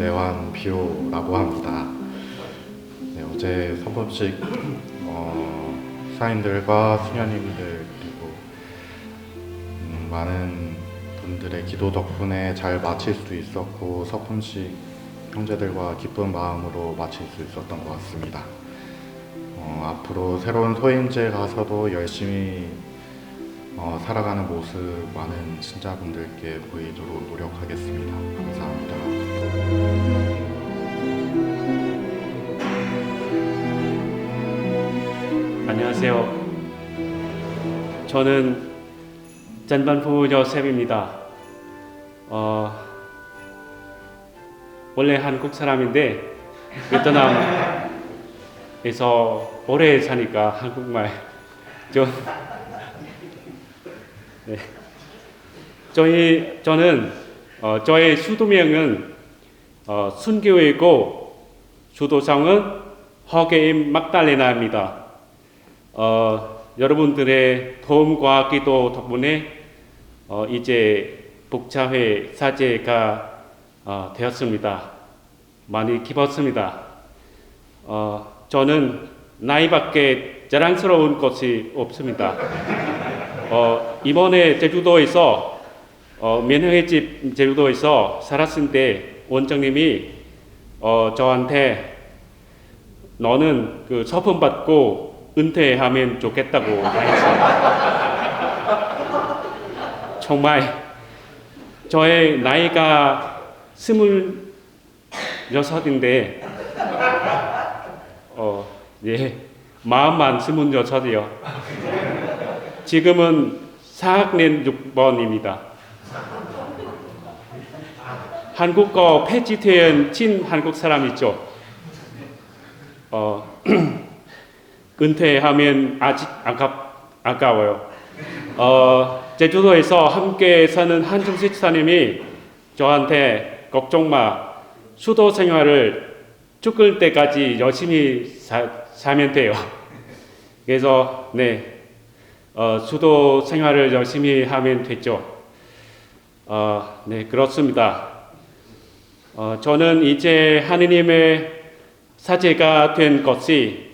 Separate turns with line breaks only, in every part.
김대환 비호라고 합니다. 네, 어제 선법식 어, 사인들과 수녀님들 그리고 음, 많은 분들의 기도 덕분에 잘 마칠 수 있었고 서품식 형제들과 기쁜 마음으로 마칠 수 있었던 것 같습니다. 어, 앞으로 새로운 소인제 가서도 열심히 어, 살아가는 모습 많은 신자분들께 보이도록 노력하겠습니다. 감사합니다.
안녕하세요. 저는 잔반부 여셉입니다. 어, 원래 한국 사람인데 베트남에서 오래 사니까 한국말 좀 네. 저희 저는 어, 저의 수도명은 어, 순교이고 수도성은 허게임 막달레나입니다. 어, 여러분들의 도움과 기도 덕분에 어, 이제 복차회 사제가 어, 되었습니다. 많이 기뻤습니다. 어, 저는 나이밖에 자랑스러운 것이 없습니다. 어, 이번에 제주도에서 어, 면회의 집 제주도에서 살았을 때 원장님이 어, 저한테 너는 그 서품 받고 은퇴하면 좋겠다고 했어요. 정말 저의 나이가 스물 여섯인데 어, 예, 마음만 스물 여섯이요. 지금은 4학년 6번입니다. 한국어 폐지퇴연 친 한국 사람 있죠. 어, 은퇴하면 아직 아깝, 아까워요. 어, 제주도에서 함께 사는 한중식 사님이 저한테 걱정 마. 수도 생활을 죽을 때까지 열심히 사, 사면 돼요. 그래서 네 어, 수도 생활을 열심히 하면 됐죠. 어, 네 그렇습니다. 어, 저는 이제 하느님의 사제가 된 것이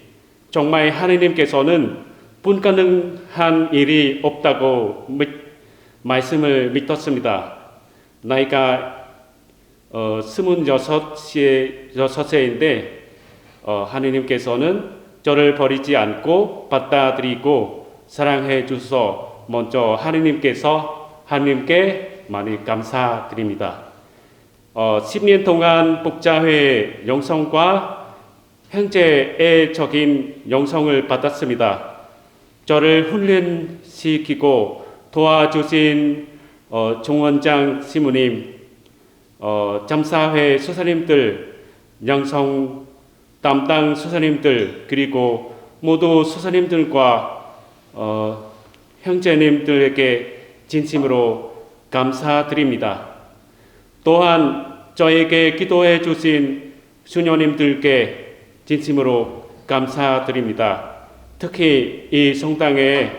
정말 하느님께서는 불가능한 일이 없다고 믿, 말씀을 믿었습니다. 나이가 어, 스물여섯에 여섯세인데 어, 하느님께서는 저를 버리지 않고 받아들이고 사랑해 주셔서 먼저 하느님께서 하느님께 많이 감사드립니다. 어, 10년 동안 복자회 영성과 형제애적인 영성을 받았습니다. 저를 훈련시키고 도와주신 어, 종원장 시무님, 어, 잠사회 수사님들, 영성 담당 수사님들, 그리고 모두 수사님들과 어, 형제님들에게 진심으로 감사드립니다. 또한 저에게 기도해 주신 수녀님들께 진심으로 감사드립니다. 특히 이 성당에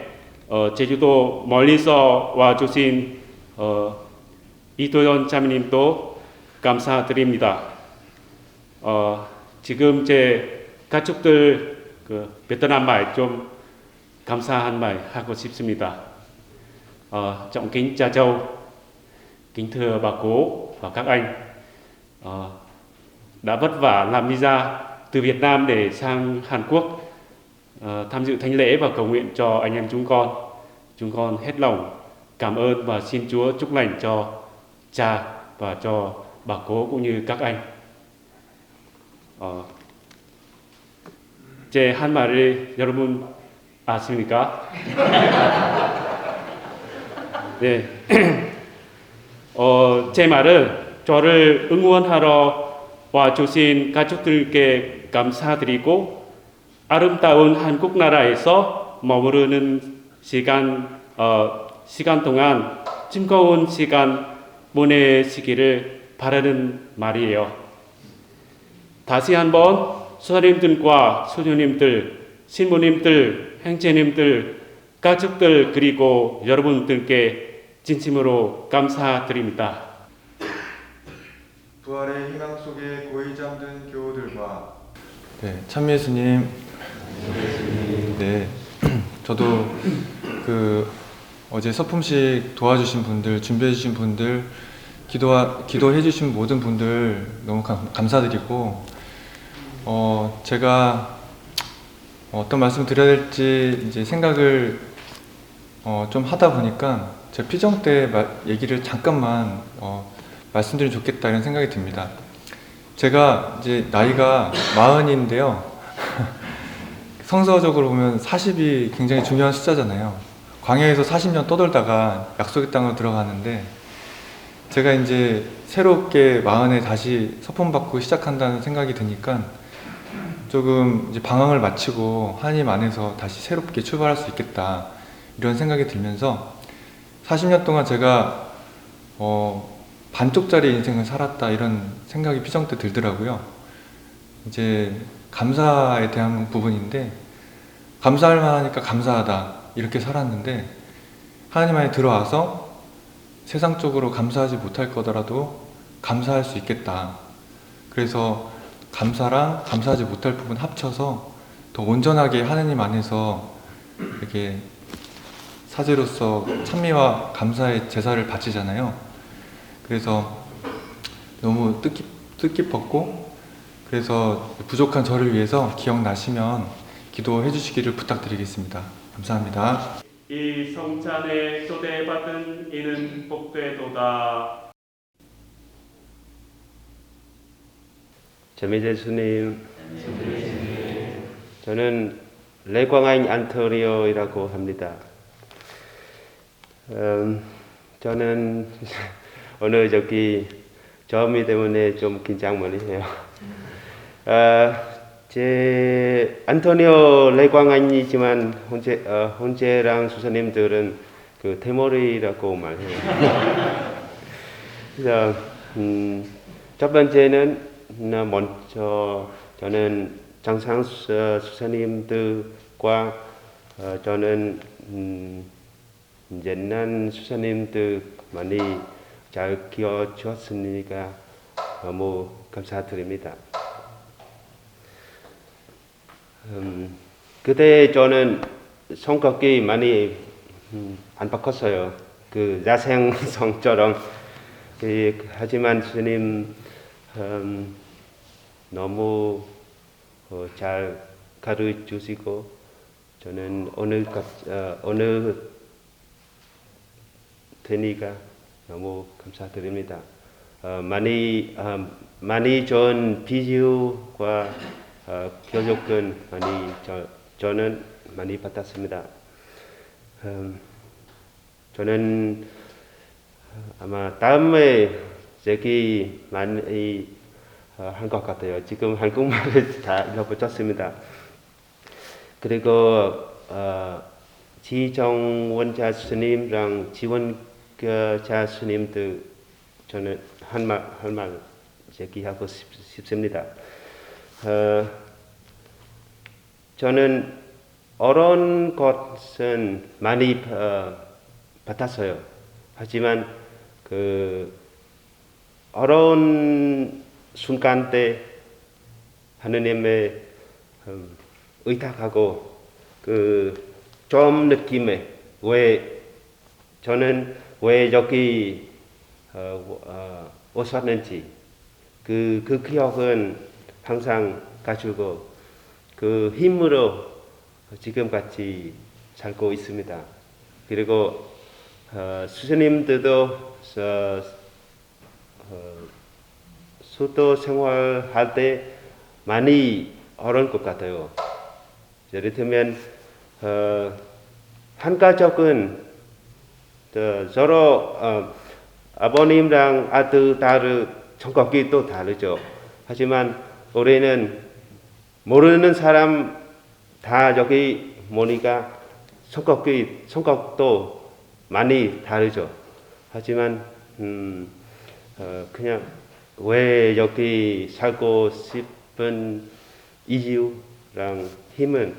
어, 제주도 멀리서 와주신 어, 이도현 자매님도 감사드립니다. 어, 지금 제 가족들 그 베트남 말 좀 감사한 말 하고 싶습니다. Ờ, trọng kính cha châu, kính thưa bà cố và các anh, Ờ, đã vất vả làm visa từ Việt Nam để sang Hàn Quốc ờ, tham dự thánh lễ và cầu nguyện cho anh em chúng con. Chúng con hết lòng cảm ơn và xin Chúa chúc lành cho cha và cho bà cố cũng như các anh. 어, 제 한 말을 여러분 아십니까? 네. 어, 제 말은 저를 응원하러 와주신 가족들께 감사드리고 아름다운 한국 나라에서 머무르는 시간, 어, 시간 동안 즐거운 시간 보내시기를 바라는 말이에요. 다시 한번 수사님들과 수녀님들, 신부님들, 행제님들, 가족들 그리고 여러분들께 진심으로 감사드립니다.
부활의 희망 속에 고이 잠든 교우들과 네, 찬미 예수님 네, 저도 그 어제 서품식 도와주신 분들, 준비해 주신 분들, 기도와 기도해 주신 모든 분들 너무 감, 감사드리고 어 제가 어떤 말씀 드려야 될지 이제 생각을 어, 좀 하다 보니까 제 피정 때 마- 얘기를 잠깐만 어, 말씀드리면 좋겠다 이런 생각이 듭니다. 제가 이제 나이가 마흔인데요. 성서적으로 보면 40이 굉장히 중요한 숫자잖아요. 광야에서 40년 떠돌다가 약속의 땅으로 들어가는데 제가 이제 새롭게 마흔에 다시 서품 받고 시작한다는 생각이 드니까 조금 이제 방황을 마치고 하나님 안에서 다시 새롭게 출발할 수 있겠다 이런 생각이 들면서 40년 동안 제가 어 반쪽짜리 인생을 살았다 이런 생각이 피정 때 들더라고요. 이제 감사에 대한 부분인데 감사할 만하니까 감사하다 이렇게 살았는데 하나님 안에 들어와서 세상적으로 감사하지 못할 거더라도 감사할 수 있겠다. 그래서 감사랑 감사하지 못할 부분 합쳐서 더 온전하게 하나님 안에서 이렇게 사제로서 찬미와 감사의 제사를 바치잖아요. 그래서 너무 뜻깊, 뜻깊었고 그래서 부족한 저를 위해서 기억나시면 기도해 주시기를 부탁드리겠습니다. 감사합니다.
이 성찬에 초대받은 이는 복되도다.
재미 예수님, 저는 레광아인 안토리오이라고 합니다. 음, 저는 오늘 저기 저미 때문에 좀 긴장 많이 해요. 아, 제 안토니오 레광아인이지만 혼재 어, 혼재랑 수사님들은 그 테모리라고 말해요. 그래서 음, 첫 번째는 나 먼저 저는 장상 수- 수사님들과 어, 저는 음, 옛날 수사님들 많이 잘 키워 주었으니까 너무 감사드립니다. 음, 그때 저는 성격이 많이 음, 안 바꿨어요. 그 야생성처럼. 그, 하지만 스님 음, 너무 어, 잘 가르쳐 주시고 저는 어느 값, 어, 어느 되니까 너무 감사드립니다. 어, 많이 어, 많이 좋은 비유와 어, 교육은 많이 저, 저는 많이 받았습니다. 음, 저는 아마 다음에 여기 많이 어, 한것 같아요. 지금 한국말을 다 읽어보셨습니다. 그리고 어, 지정원자 스님랑 지원자 스님들 저는 한말 한말 얘기하고 싶, 싶습니다. 어, 저는 어려운 것은 많이 어, 받았어요. 하지만 그 어려운 순간 때 하느님의 음, 의탁하고 그 좀 느낌에 왜 저는 왜 여기 어, 어, 오셨는지 그, 그 기억은 항상 가지고 그 힘으로 지금 같이 살고 있습니다. 그리고 어, 수녀님들도 어, 어, 수도 생활할 때 많이 어려운 것 같아요. 예를 들면 어, 한 가족은 어, 서로 어, 아버님랑 아들, 딸을 성격이 또 다르죠. 하지만 우리는 모르는 사람 다 여기 모니까 성격이 성격도 많이 다르죠. 하지만 음, 어, 그냥 왜 여기 살고 싶은 이유랑 힘은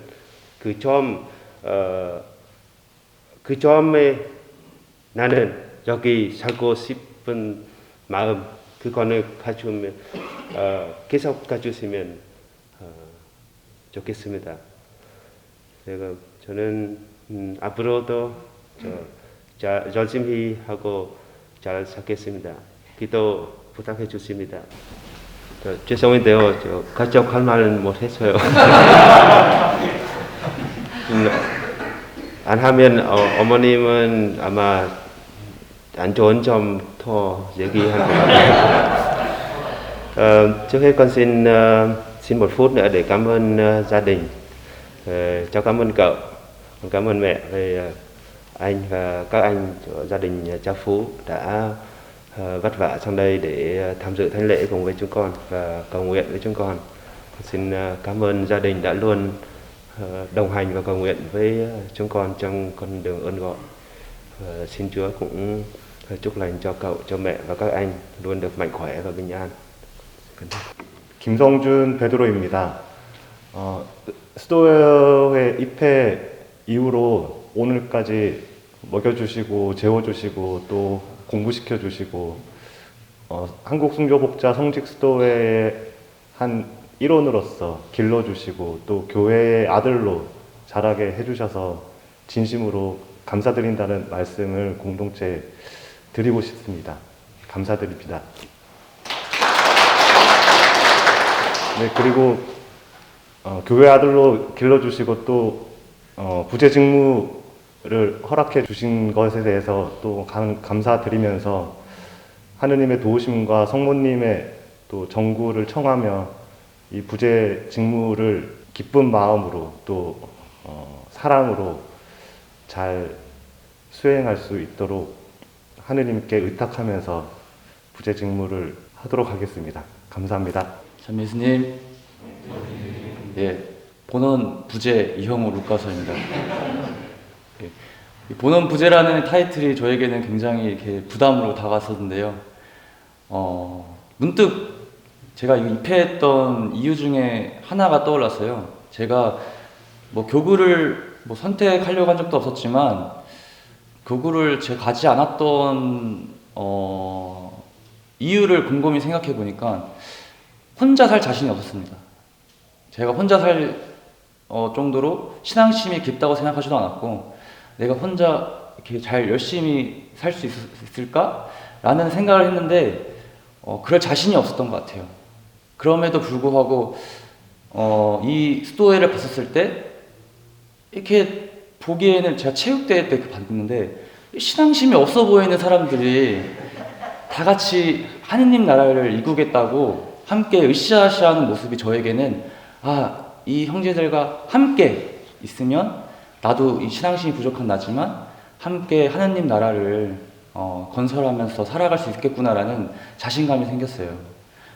그 점 어, 그 점에 나는 여기 살고 싶은 마음 그거는 가주면 어, 계속 가주시면 어, 좋겠습니다. 제가 저는 음, 앞으로도 저, 자, 열심히 하고 잘 살겠습니다. 기도 부탁해 주십니다. 저, 죄송한데요, 저 가족 할 말은 못했어요. 음, 안 하면 어, 어머님은 아마 안 좋은 점 더 얘기할 것 같아요. Ờ, trước hết con xin ờ, xin một phút nữa để cảm ơn ờ, gia đình, Ờ, cháu cảm ơn cậu, con cảm ơn mẹ về ờ, anh và các anh của gia đình ờ, cha Phú đã ờ, vất vả sang đây để ờ, tham dự thánh lễ cùng với chúng con và cầu nguyện với chúng con. Con xin ờ, cảm ơn gia đình đã luôn ờ, đồng hành và cầu nguyện với ờ, chúng con trong con đường ơn gọi. Và xin Chúa cũng ờ, chúc lành cho cậu, cho mẹ và các anh luôn được mạnh khỏe và bình an. Cần thơ.
김성준 베드로입니다. 어, 스토어회 입회 이후로 오늘까지 먹여주시고 재워주시고 또 공부시켜 주시고 어, 한국 순교복자 성직 스토어의 한 일원으로서 길러 주시고 또 교회의 아들로 자라게 해 주셔서 진심으로 감사드린다는 말씀을 공동체에 드리고 싶습니다. 감사드립니다. 네, 그리고 어, 교회 아들로 길러주시고 또 어, 부재 직무 를 허락해 주신 것에 대해서 또 감, 감사드리면서 하느님의 도우심과 성모님의 또 정구를 청하며 이 부재 직무를 기쁜 마음으로 또 어, 사랑으로 잘 수행할 수 있도록 하느님께 의탁하면서 부재 직무를 하도록 하겠습니다. 감사합니다.
참 예수님, 예, 본원 부제 이형우 루카서입니다. 본원 부제라는 타이틀이 저에게는 굉장히 이렇게 부담으로 다가섰는데요. 어, 문득 제가 입회했던 이유 중에 하나가 떠올랐어요. 제가 뭐 교구를 뭐 선택하려고 한 적도 없었지만 교구를 제가 가지 않았던 어, 이유를 곰곰이 생각해 보니까 혼자 살 자신이 없었습니다. 제가 혼자 살 어, 정도로 신앙심이 깊다고 생각하지도 않았고, 내가 혼자 이렇게 잘 열심히 살 수 있을까 라는 생각을 했는데, 어, 그럴 자신이 없었던 것 같아요. 그럼에도 불구하고, 어, 이 스토어를 봤었을 때, 이렇게 보기에는 제가 체육대회 때 봤는데, 신앙심이 없어 보이는 사람들이 다 같이 하느님 나라를 이루겠다고 함께 으쌰으쌰 하는 모습이 저에게는 아, 이 형제들과 함께 있으면 나도 이 신앙심이 부족한 나지만 함께 하느님 나라를 어, 건설하면서 살아갈 수 있겠구나라는 자신감이 생겼어요.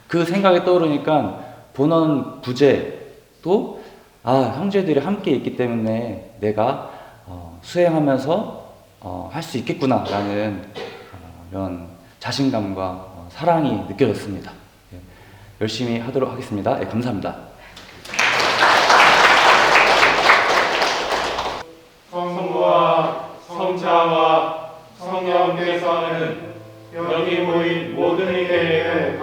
그 생각이 떠오르니까 본원 부제도 아, 형제들이 함께 있기 때문에 내가 어, 수행하면서 어, 할 수 있겠구나라는 어, 이런 자신감과 어, 사랑이 느껴졌습니다. 예, 열심히 하도록 하겠습니다. 예, 감사합니다.
나와 성령께서는 여기 모인 모든 이들에게